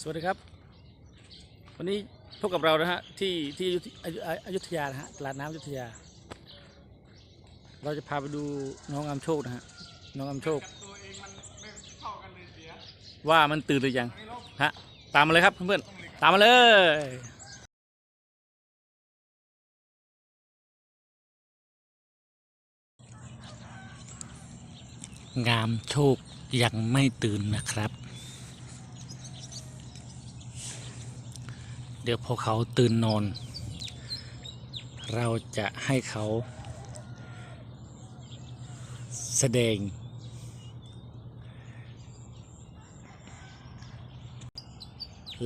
สวัสดีครับ วันนี้พบกับเรานะฮะที่ที่อยุธอยุอยุธยานะฮะตลาดน้ำอยุธยา เราจะพาไปดูน้องอำโชคนะฮะน้องอำโชคตัวเองมันไม่เข้ากันเลยเสียว่ามันตื่นหรือยังฮะตามมาเลยครับเพื่อนๆตามมาเลยงามโชคยังไม่ตื่นนะครับ เดี๋ยวพอเขาตื่นนอน เราจะให้เขา แสดง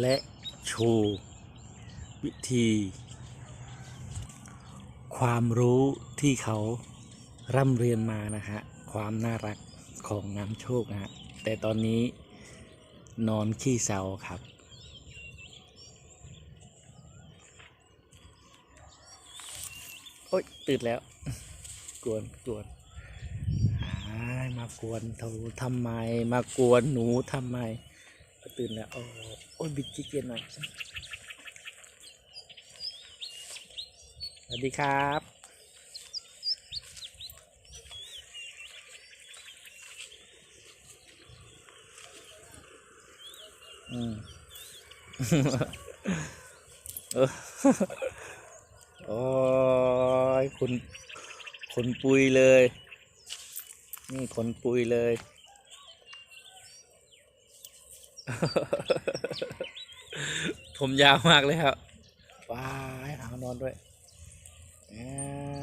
และโชว์วิธี ความรู้ที่เขาร่ำเรียนมานะฮะ ความน่ารักของน้ำโชคนะฮะ แต่ตอนนี้นอนขี้เศร้าครับ โอ๊ยตื่นแล้ว กวนกวนมากวนเธอทำไม มากวนหนูทำไม ตื่นแล้วโอ้โอ้ยบิดจิเกียนหน่อยสวัสดีครับอืมเออ โอ้ยขนขนปุยเลย นี่ขนปุยเลย ผมยาวมากเลยครับว้ายหางนอนด้วยอ่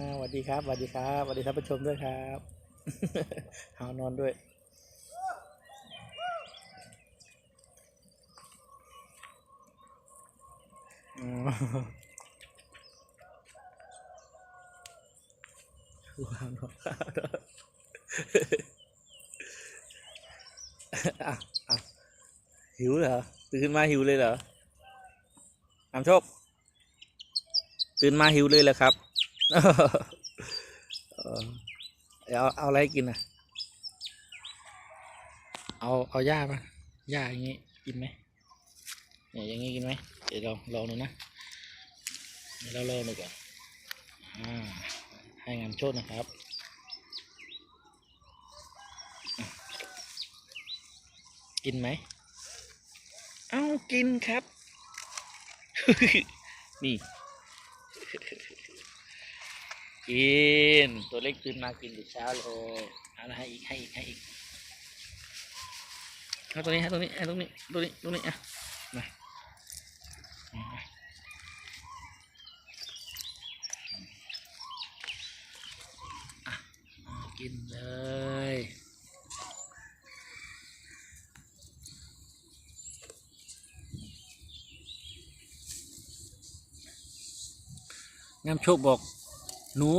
าสวัสดีครับสวัสดีครับสวัสดีท่านผู้ชมด้วยครับหางนอนด้วยอ๋อ วางนอนข้าวด้วยอะอะหิวเหรอ ตื่นมาหิวเลยเหรออำโชค ตื่นมาหิวเลยเหรอครับเออเอาเอาอะไรกินอะ เอาเอาหญ้าปะหญ้าอย่างงี้กินไหมเนี่ยอย่างงี้กินไหมเดี๋ยวลองลองดูนะเดี๋ยวเราลองดูก่อนอ่า ให้งามโชคนะครับอะกินไหม เอากินครับ นี่ กิน ตัวเล็กตื่นมากินแต่เช้าเลยเอาละให้อีกให้อีกให้อีกเอาตัวนี้ให้ตัวนี้ให้ตรงนี้ตัวนี้ตรงนี้อะมามาอะเอากินเลย งามโชคบอก หนู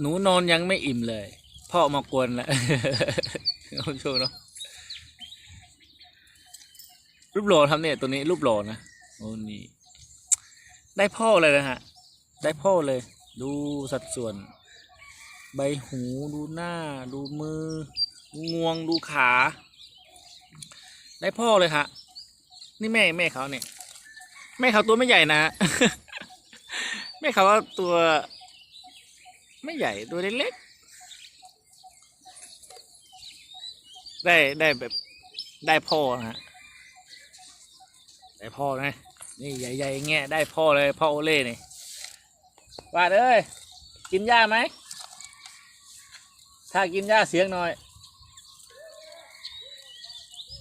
หนูนอนยังไม่อิ่มเลย พ่อมากวนแล้วงามโชคเนาะรูปหล่อทำเนี่ยตัวนี้รูปหล่อนะโอ้นี่ได้พ่อเลยนะฮะ ได้พ่อเลย ดูสัดส่วน ใบหูดูหน้า ดูมือ งวงดูขา ได้พ่อเลยฮะ นี่แม่แม่เขาเนี่ย แม่เขาตัวไม่ใหญ่นะ แม่เขาว่าตัวไม่ใหญ่ตัวเล็กๆได้ได้แบบได้พ่อนะฮะได้พ่อไงนี่ใหญ่ๆเงี้ยได้พ่อเลยพ่อโอเล่นี่ว่าดเอ้ยกินหญ้าไหม ถ้ากินหญ้าเสียงหน่อย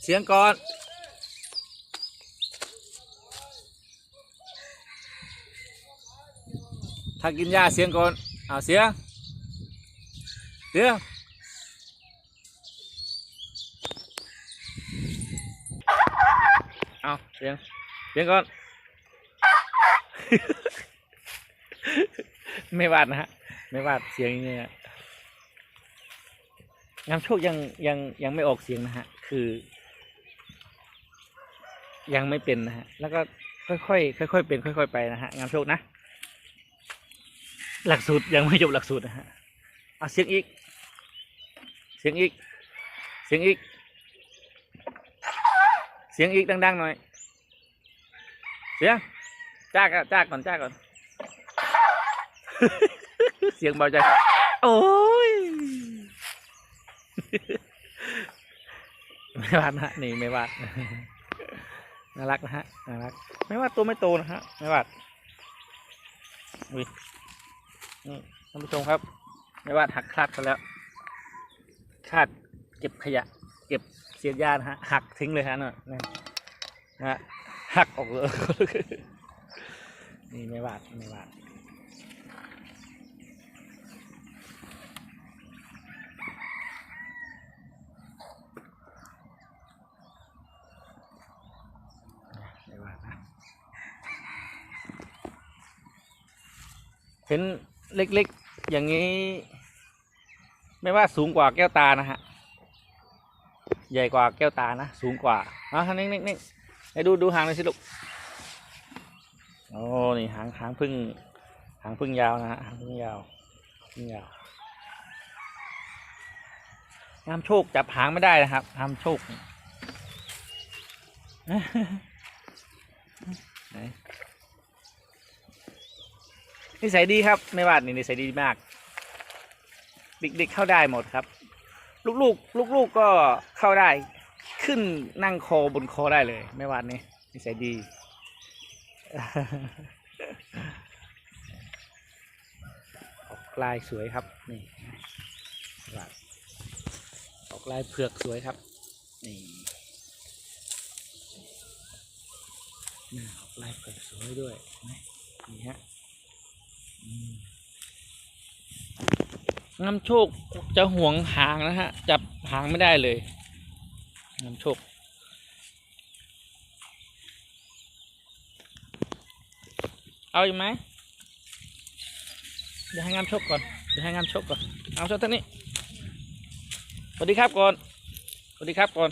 เสียงก่อน ถ้ากินหญ้าเสียงก่อนเอาเสียงเสียงเอาเสียงเสียงก่อน ไม่วาดนะฮะ ไม่วาดเสียงอย่างเงี้ยงามโชคยังยังยังไม่ออกเสียงนะฮะ คือ ยังไม่เป็นนะฮะ แล้วก็ค่อยๆค่อยๆเป็น ค่อย ๆ ไปนะฮะงามโชคนะ หลักสูตรยังไม่จบหลักสูตรนะฮะเอาเสียงอีก เสียงอีก เสียงอีก เสียงอีกดังๆหน่อย เสียงจ้ากอะจ้ากก่อนจ้ากก่อน เสียงเบาใจ โอ้ย ไม่วาดนะฮะนี่ไม่วาดน่ารักนะฮะน่ารัก ไม่วาดตัวไม่โตนะฮะ ไม่วาดอุ้ย นี่ท่านผู้ชมครับไม่วาหักคลาดไปแล้วคาดเก็บขยะ เก็บเศษหญ้านะฮะหักทิ้งเลยฮะเนอะนะฮะหักออกเลยนี่ไม่วาดไม่วาดไม่ว่าเห็น เล็กๆ อย่างนี้ ไม่ว่าสูงกว่าแก้วตานะฮะ ใหญ่กว่าแก้วตานะ สูงกว่าอะนิ่งๆนิ่งๆให้ดูดูหางหน่อยสิลูก โอ้ นี่หางหางพึ่ง หางพึ่งยาวนะฮะ หางพึ่งยาวพึ่งยาวงามโชคจับหางไม่ได้นะครับงามโชคไหน นิสัยดีครับไม่ว่านี่นิสัยดีมาก เด็กๆเข้าได้หมดครับ ลูกๆ ลูกๆก็เข้าได้ ขึ้นนั่งคอบนคอได้เลยไม่ว่านี่นิสัยดี ออกลายสวยครับนี่ออกลายเผือกสวยครับนี่หน้าออกลายเปิดสวยด้วยนไหมนี่ฮะ น้ำโชคจะห่วงหางนะฮะ จับหางไม่ได้เลยน้ำโชค เอาอีกไหมเดี๋ยวให้งามโชคก่อน เดี๋ยวให้งามโชคก่อนเอาโชคท่างนี้สวัสดีครับก่อนสวัสดีครับก่อน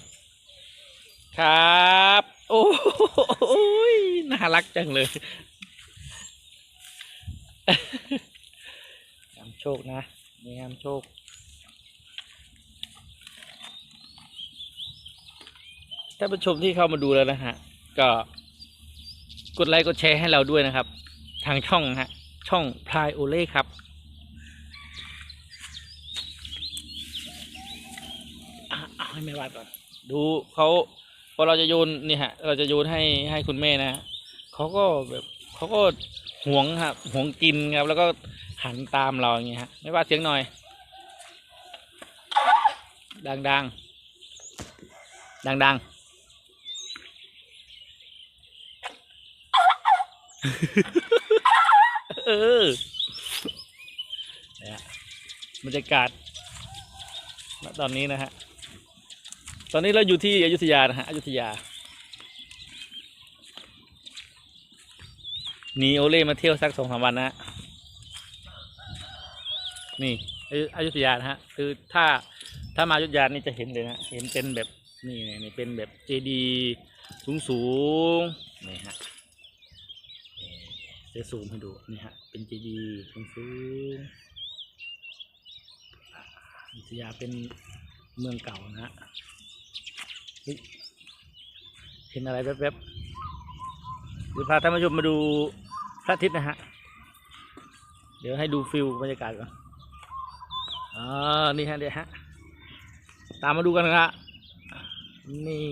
ครับ โอ้ยน่ารักจังเลยงาม โชคนะนี่งามโชคท่านผู้ชมที่เข้ามาดูแล้วนะฮะ ก็กดไลค์กดแชร์ให้เราด้วยนะครับ ทางช่องฮะ ช่องพลายโอเล่ครับเอาให้แม่วาดก่อน ดูเขาพอเราจะโยนนี่ฮะ เราจะโยนให้ให้คุณแม่นะเขาก็แบบเขาก็ห่วงครับห่วงกินครับ แล้วก็ หันตามเราอย่างเงี้ยฮะไม่ว่าเสียงหน่อย ดังดังดังดังเออบรรยากาศณตอนนี้นะฮะ ตอนนี้เราอยู่ที่อยุธยานะฮะอยุธยาหนีโอเล่มาเที่ยวสักสองสามวันนะฮะ นี่อยุอยุธยานะฮะคือถ้าถ้ามาอยุธยานี่จะเห็นเลยนะเห็นเป็นแบบนี่นี่นี่เป็นแบบเจดีสูงสูงนี่ฮะเดี๋ยวจะซูมให้ดูนี่ฮะเป็นเจดีสูงสูงอยุธยาเป็นเมืองเก่านะฮะเฮ้ยเห็นอะไรแวบๆเดี๋ยวพาท่านผู้ชมมาดูพระอาทิตย์นะฮะ เดี๋ยวให้ดูฟิลบรรยากาศก่อน อ่านี่ฮะเดี๋ยวฮะ ตามมาดูกันนะฮะนี่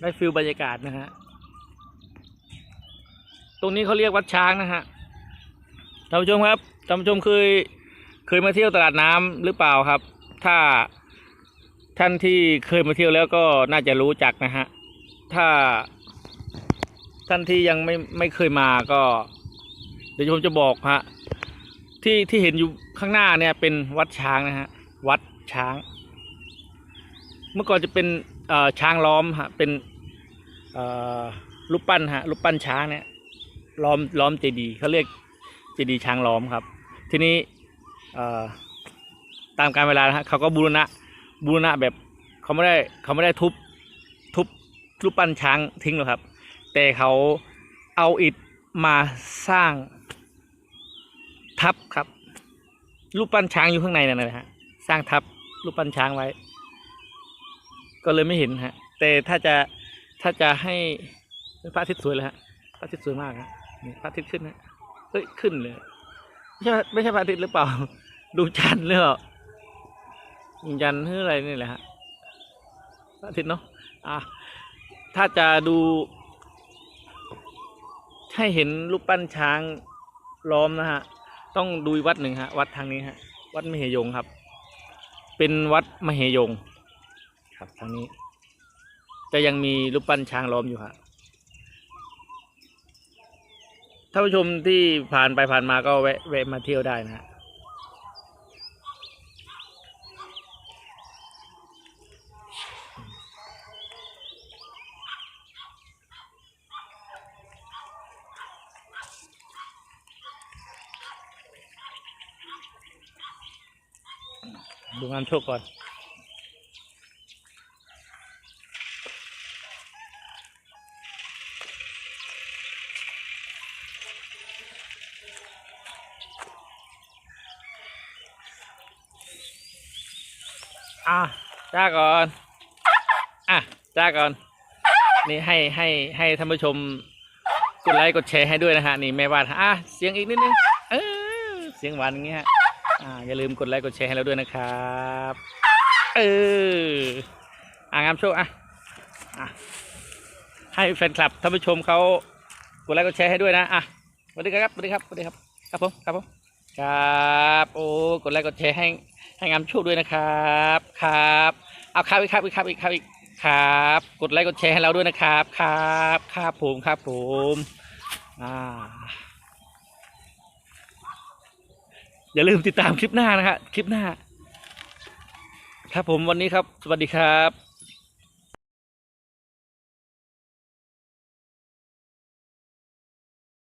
ได้ฟิลบรรยากาศนะฮะ ตรงนี้เขาเรียกวัดช้างนะฮะ ท่านผู้ชมครับท่านผู้ชมเคยเคยมาเที่ยวตลาดน้ำหรือเปล่าครับ ถ้าท่านที่เคยมาเที่ยวแล้วก็น่าจะรู้จักนะฮะ ถ้าท่านที่ยังไม่ไม่เคยมาก็ เดี๋ยวผมจะบอกฮะ ที่ที่เห็นอยู่ข้างหน้าเนี่ยเป็นวัดช้างนะฮะวัดช้าง เมื่อก่อนจะเป็นช้างล้อมฮะเป็นรูปปั้นฮะรูปปั้นช้างเนี่ยล้อมล้อมเจดีย์เขาเรียกเจดีย์ช้างล้อมครับ ทีนี้ตามการเวลานะฮะเขาก็บูรณะบูรณะแบบเขาไม่ได้เขาไม่ได้ทุบทุบรูปปั้นช้างทิ้งหรอกครับ แต่เขาเอาอิฐมาสร้าง ทับครับ รูปปั้นช้างอยู่ข้างในนั่นนะฮะ สร้างทับรูปปั้นช้างไว้ ก็เลยไม่เห็นฮะ แต่ถ้าจะถ้าจะให้พระอาทิตย์สวยเลยฮะพระอาทิตย์สวยมากฮะนี่พระอาทิตย์ขึ้นนะเฮ้ยขึ้นเลยไม่ใช่ไม่ใช่พระอาทิตย์หรือเปล่าดูจันทร์หรือเปล่ายันทร์หรืออะไรนี่แหละฮะพระอาทิตย์เนาะอะถ้าจะดูให้เห็นรูปปั้นช้างล้อมนะฮะ ต้องดูวัดหนึ่งฮะ วัดทางนี้ฮะ วัดมเหยงครับ เป็นวัดมเหยง ครับทางนี้ จะยังมีรูปปั้นช้างล้อมอยู่ฮะท่านผู้ชมที่ผ่านไปผ่านมาก็แวะแวะมาเที่ยวได้นะฮะ งานโชคก่อนอะจ้าก่อน อะจ้าก่อน นี่ให้ให้ให้ท่านผู้ชมกดไลค์กดแชร์ให้ด้วยนะฮะ นี่แม่บ้านอะเสียงอีกนิดนึง เออเสียงหวานอย่างงี้ฮะ อ่าอย่าลืมกดไลค์กดแชร์ให้เราด้วยนะครับเอออ่างามโชคอะอะให้แฟนคลับท่านผู้ชมเขากดไลค์กดแชร์ให้ด้วยนะอะสวัสดีครับสวัสดีครับสวัสดีครับครับผมครับผมครับโอ้กดไลค์กดแชร์ให้ให้งามโชคด้วยนะครับครับเอาครับอีกครับอีกครับอีกครับอีกครับ กดไลค์กดแชร์ให้เราด้วยนะครับครับครับผมครับผมอ่า อย่าลืมติดตามคลิปหน้านะฮะคลิปหน้า ครับผมวันนี้ครับ สวัสดีครับ